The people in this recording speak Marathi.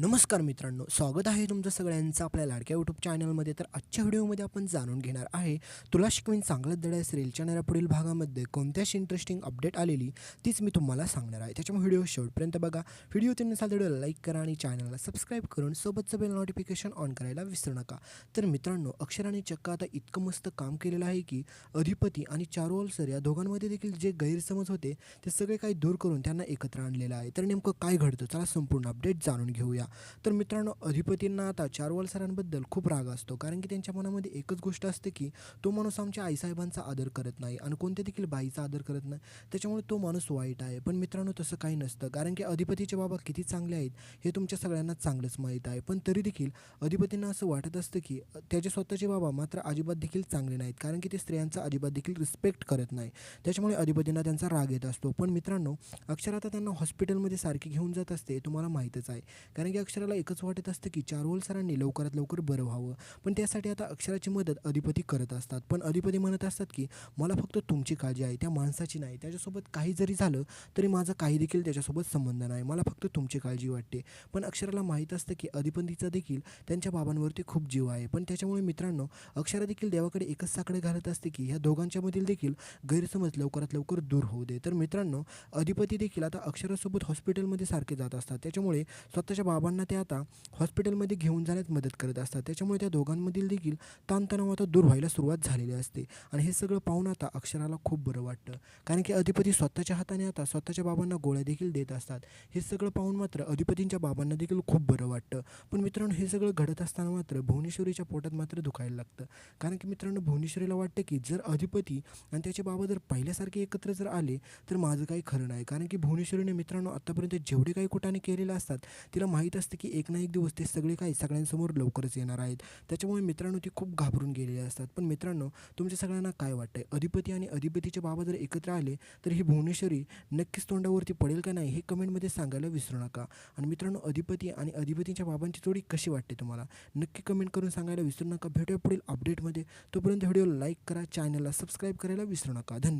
नमस्कार मित्रांनो स्वागत आहे तुमचं सगळ्यांचं आपल्या लाडक्या यूट्यूब चॅनलमध्ये तर आजच्या व्हिडिओमध्ये आपण जाणून घेणार आहे तुला शिकवीन चांगलं दड्या रेलच्या येणाऱ्या पुढील भागामध्ये कोणत्याशी इंटरेस्टिंग अपडेट आलेली तीच मी तुम्हाला सांगणार आहे. त्याच्यामुळे व्हिडिओ शेवटपर्यंत बघा. व्हिडिओ त्यांनी नसाल व्हिडिओ लाईक करा आणि चॅनलला सबस्क्राईब करून सोबतचं बेल नोटिफिकेशन ऑन करायला विसरू नका. तर मित्रांनो अक्षराने चक्क आता इतकं मस्त काम केलेलं आहे की अधिपती आणि चारुअल सर या दोघांमध्ये देखील जे गैरसमज होते ते सगळे काही दूर करून त्यांना एकत्र आणलेलं आहे. तर नेमकं काय घडतं? चला संपूर्ण अपडेट जाणून घेऊया. तर मित्रांनो अधिपतींना आता चारवाल सरांबद्दल खूप राग असतो. कारण की त्यांच्या मनामध्ये एकच गोष्ट असते की तो माणूस आमच्या आईसाहेबांचा आदर करत नाही आणि कोणत्या देखील बाईचा आदर करत नाही. त्याच्यामुळे तो माणूस वाईट आहे. पण मित्रांनो तसं काही नसतं. कारण की अधिपतीचे बाबा किती चांगले आहेत हे तुमच्या सगळ्यांना चांगलंच माहीत आहे. पण तरी देखील अधिपतींना असं वाटत असतं की त्याचे स्वतःचे बाबा मात्र अजिबात देखील चांगले नाहीत. कारण की ते स्त्रियांचा अजिबात देखील रिस्पेक्ट करत नाही. त्याच्यामुळे अधिपतींना त्यांचा राग येत असतो. पण मित्रांनो अक्षर आता त्यांना हॉस्पिटलमध्ये सारखी घेऊन जात असते तुम्हाला माहीतच आहे. कारण की अक्षराला एकच वाटत असतं की चारोल सरांनी लवकरात लवकर बरं व्हावं. पण त्यासाठी आता अक्षराची मदत अधिपती करत असतात. पण अधिपती म्हणत असतात की मला फक्त तुमची काळजी आहे त्या माणसाची नाही. त्याच्यासोबत काही जरी झालं तरी माझा काही देखील त्याच्यासोबत संबंध नाही. मला फक्त तुमची काळजी वाटते. पण अक्षराला माहीत असतं की अधिपतीचा देखील त्यांच्या बाबांवरती खूप जीव आहे. पण त्याच्यामुळे मित्रांनो अक्षरा देखील देवाकडे एकच साकडे घालत असते की ह्या दोघांच्यामधील देखील गैरसमज लवकरात लवकर दूर होऊ दे. तर मित्रांनो अधिपती देखील आता अक्षरासोबत हॉस्पिटलमध्ये सारखे जात असतात. त्याच्यामुळे स्वतःच्या बाबांना ते आता हॉस्पिटलमध्ये घेऊन जाण्यात मदत करत असतात. त्याच्यामुळे त्या दोघांमधील देखील ताणतणाव आता दूर व्हायला सुरुवात झालेली असते. आणि हे सगळं पाहून आता अक्षराला खूप बरं वाटतं. कारण की अधिपती स्वतःच्या हाताने आता स्वतःच्या बाबांना गोळ्या देखील देत असतात. हे सगळं पाहून मात्र अधिपतींच्या बाबांना देखील खूप बरं वाटतं. पण मित्रांनो हे सगळं घडत असताना मात्र भुवनेश्वरीच्या पोटात मात्र दुखायला लागतं. कारण की मित्रांनो भुवनेश्वरीला वाटतं की जर अधिपती आणि त्याचे बाबा जर पहिल्यासारखे एकत्र जर आले तर माझं काही खरं नाही. कारण की भुवनेश्वरीने मित्रांनो आत्तापर्यंत जेवढे काही कुठाने केलेले असतात तिला माहीत असते की एक ना एक दिवस ते सगळे काही सगळ्यांसमोर लवकरच येणार आहेत. त्याच्यामुळे मित्रांनो ती खूप घाबरून गेलेली असतात. पण मित्रांनो तुमच्या सगळ्यांना काय वाटतंय? अधिपती आणि अधिपतीचे बाबा जर एकत्र आले तर ही भुवनेश्वरी नक्कीच तोंडावरती पडेल का नाही हे कमेंटमध्ये सांगायला विसरू नका. आणि मित्रांनो अधिपती आणि अधिपतीच्या बाबांची जोडी कशी वाटते तुम्हाला? नक्की कमेंट करून सांगायला विसरू नका. भेटूया पुढील अपडेटमध्ये. तोपर्यंत व्हिडिओ लाईक करा चॅनलला सबस्क्राईब करायला विसरू नका. धन्यवाद.